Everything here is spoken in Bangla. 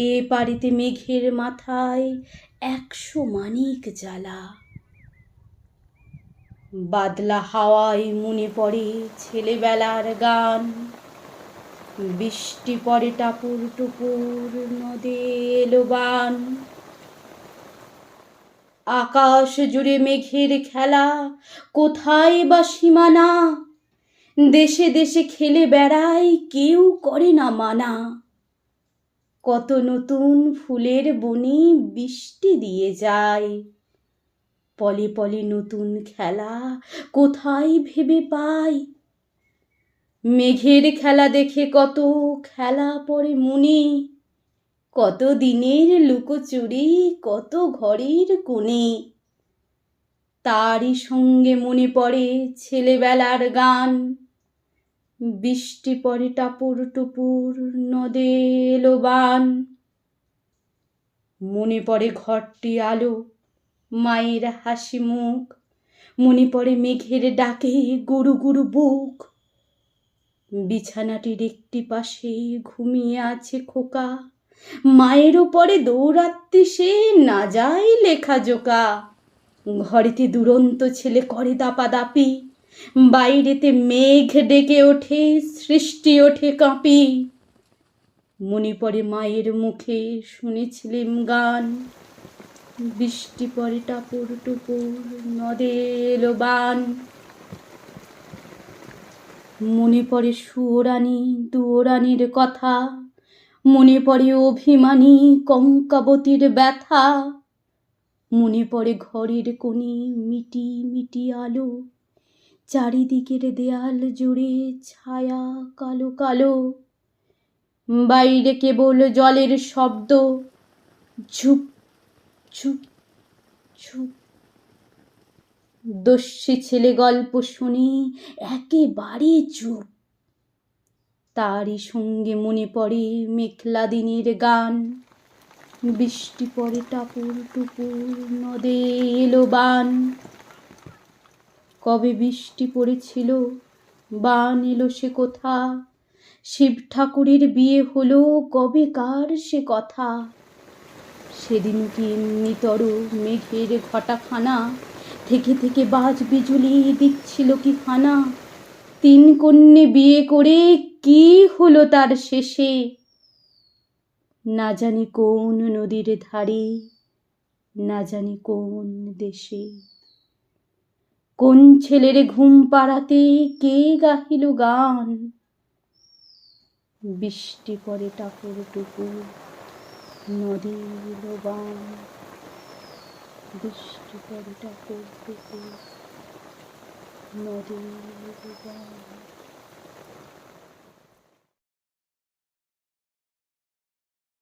এ বাড়িতে মেঘের মাথায় একশো মানিক জ্বালা। বাদলা হাওয়ায় মনে পড়ে ছেলেবেলার গান। বৃষ্টি পড়ে টাপুর টুপুর, নদে বান। আকাশ জুড়ে মেঘের খেলা, কোথায় বা সীমানা? দেশে দেশে খেলে বেড়ায় কেউ করে না মানা। কত নতুন ফুলের বনে বৃষ্টি দিয়ে যায়। পলে পলে নতুন খেলা কোথায় ভেবে পাই? মেঘের খেলা দেখে কত খেলা পড়ে মনে। কত দিনের লুকোচুরি, কত ঘরের কোণে। তারই সঙ্গে মনে পড়ে ছেলেবেলার গান। বৃষ্টি পড়ে টাপুর টুপুর, নদে এলো বান। মনে পড়ে ঘরটি আলো, মায়ের হাসি মুখ। মনে পড়ে মেঘের ডাকে গুরু গুরু বুক। বিছানাটির একটি পাশে ঘুমিয়ে আছে খোকা। মায়ের ওপরে দৌড়াতে সে না যায় লেখা জোকা। ঘরেতে দুরন্ত ছেলে করে দাপাদাপি। বাইরেতে মেঘ ডেকে ওঠে, সৃষ্টি ওঠে কাঁপি। মনে পড়ে মায়ের মুখে শুনেছিলাম গান। বৃষ্টি পরে টাপুর টুপুর নদে বান। মনে পড়ে সুয়োরানী দুয়োরানীর কথা। মনে পড়ে অভিমানী কঙ্কাবতীর ব্যথা। মনে পড়ে ঘরের কোণে মিটি মিটি আলো। চারিদিকের দেয়াল জুড়ে ছায়া কালো কালো। বাইরে কেবল জলের শব্দ। ঝুপ ঝুপ ঝুপ। দস্যি ছেলে গল্প শুনি একেবারে চুপ। তারই সঙ্গে মনে পড়ে মেঘলা দিনের গান। বৃষ্টি পড়ে টাপুর টুপুর, নদে এলো বান। কবে বৃষ্টি পড়েছিল? বান এলো সে কোথা? শিব ঠাকুরের বিয়ে হলো কবে? কার সে কথা? সেদিন কি এমনিতর মেঘের ঘটাখানা? থেকে থেকে বাজ বিজুলি দিচ্ছিল কি খানা? তিন কন্যে বিয়ে করে কি হলো তার শেষে? না জানি কোন নদীর ধারে, না জানি কোন দেশে। কোন ছেলের ঘুম পাড়াতে কে গাহিল গান? বৃষ্টি পরে টাকুর টুকুর নদীর বান বৃষ্টি পরে টাকুর টুকুর নদীর বান